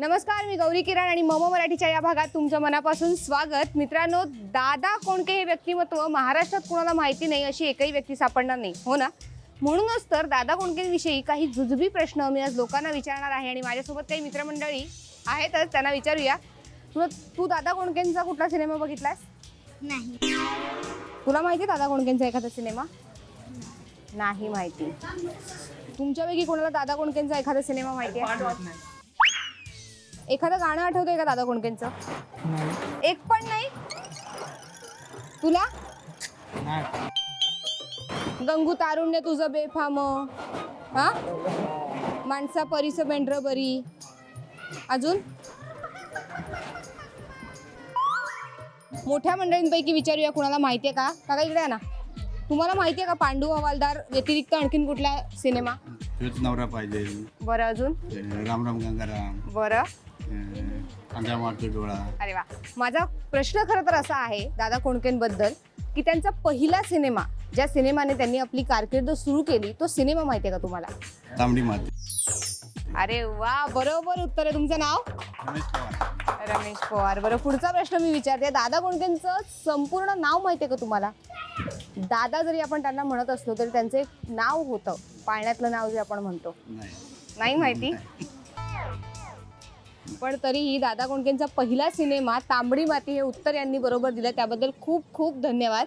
नमस्कार मी गौरी किरण आणि मम मराठीच्या या भागात तुमचं मनापासून स्वागत. मित्रांनो दादा कोणके हे व्यक्तिमत्व महाराष्ट्रात कुणाला माहिती नाही अशी एकही व्यक्ती सापडणार नाही हो ना? म्हणूनच तर दादा कोणकेंविषयी काही जुजबी प्रश्न मी आज लोकांना विचारणार आहे आणि माझ्यासोबत काही मित्रमंडळी आहेतच त्यांना विचारूया. तुला तू दादा कोणकेंचा कुठला सिनेमा बघितलास नाही. तुला माहिती आहे दादा कोणकेंचा एखादा सिनेमा? नाही. माहिती. तुमच्यापैकी कोणाला दादा कोणकेंचा एखादा सिनेमा माहिती आहे? एखादं गाणं आठवतंय का दादा कोणकेंचं? एक पण नाही? तुला? गंगू तारुण्य तुझं बेफाम. हा? माणसा परिस मेंढर बरी अजून? मोठ्या मंडळींपैकी विचारूया कुणाला माहिती आहे का? काका इकडे ना. तुम्हाला माहिती आहे का पांडू हवालदार व्यतिरिक्त आणखीन कुठला सिनेमा? तोच नवरा पाहिजे. बरं अजून? अं, राम राम गंगाराम. बरं. अं, कांदा मारतो डोळा. अरे वा. माझा प्रश्न खरं तर असा आहे दादा कोणकेंबद्दल की त्यांचा पहिला सिनेमा ज्या सिनेमाने त्यांनी आपली कारकीर्द सुरू केली तो सिनेमा माहिती आहे का तुम्हाला? तांबडी मारते अरे वा बरोबर उत्तर आहे तुमचं नाव? रमेश पवार. बरं पुढचा प्रश्न मी विचारते. दादा कोणकेंचं संपूर्ण नाव माहिती आहे का तुम्हाला? दादा जरी आपण त्यांना म्हणत असलो तरी त्यांचं एक नाव होतं. पाळण्यातलं नाव जे आपण म्हणतो. नाही. नाही माहिती? पण तरीही दादा कोंडकेंचा पहिला सिनेमा तांबडी माती हे उत्तर यांनी बरोबर दिलं. त्याबद्दल खूप खूप धन्यवाद.